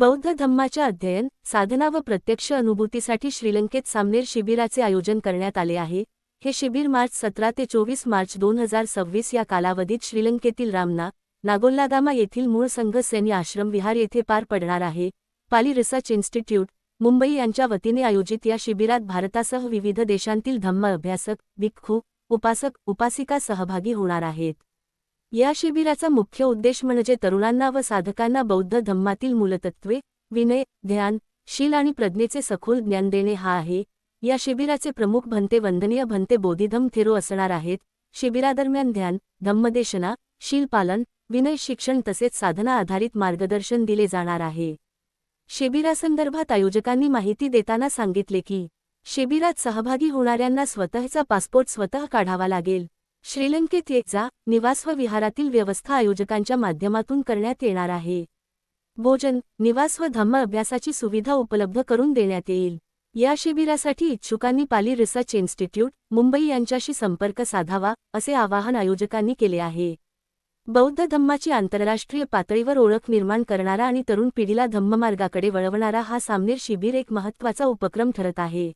बौद्ध धम्माच्या अध्ययन साधना व प्रत्यक्ष अनुभूतीसाठी श्रीलंकेत सामनेर शिबिराचे आयोजन करण्यात आले आहे. हे शिबिर मार्च सतरा ते चोवीस मार्च दोन हजार सव्वीस या कालावधीत श्रीलंकेतील रामना नागोल्लागामा येथील मूळ संघ सैन्य आश्रम विहार येथे पार पडणार आहे. पाली रिसर्च इन्स्टिट्यूट मुंबई यांच्या वतीने आयोजित या शिबिरात भारतासह विविध देशांतील धम्म अभ्यासक भिक्खू उपासक उपासिका सहभागी होणार आहेत. या शिबिराचा मुख्य उद्देश म्हणजे तरुणांना व साधकांना बौद्ध धम्मातील मूलतत्वे विनय ध्यान शील आणि प्रज्ञेचे सखोल ज्ञान देणे हा आहे. या शिबिराचे प्रमुख भंते वंदनीय भंते बोधिधम थेरो असणार आहेत. शिबिरादरम्यान ध्यान धम्मदेशना शीलपालन विनय शिक्षण तसेच साधना आधारित मार्गदर्शन दिले जाणार आहे. शिबिरासंदर्भात आयोजकांनी माहिती देताना सांगितले की शिबिरात सहभागी होणाऱ्यांना स्वतःचा पासपोर्ट स्वतः काढावा लागेल. श्रीलंकेत ये जा निवास व विहारातील व्यवस्था आयोजकांच्या माध्यमातून करण्यात येणार आहे. भोजन निवास व धम्म अभ्यासाची सुविधा उपलब्ध करून देण्यात येईल. या शिबिरासाठी इच्छुकांनी पाली रिसर्च इन्स्टिट्यूट मुंबई यांच्याशी संपर्क साधावा असे आवाहन आयोजकांनी केले आहे. बौद्ध धम्माची आंतरराष्ट्रीय पातळीवर ओळख निर्माण करणारा आणि तरुण पिढीला धम्ममार्गाकडे वळवणारा हा सामनेर शिबिर एक महत्त्वाचा उपक्रम ठरत आहे.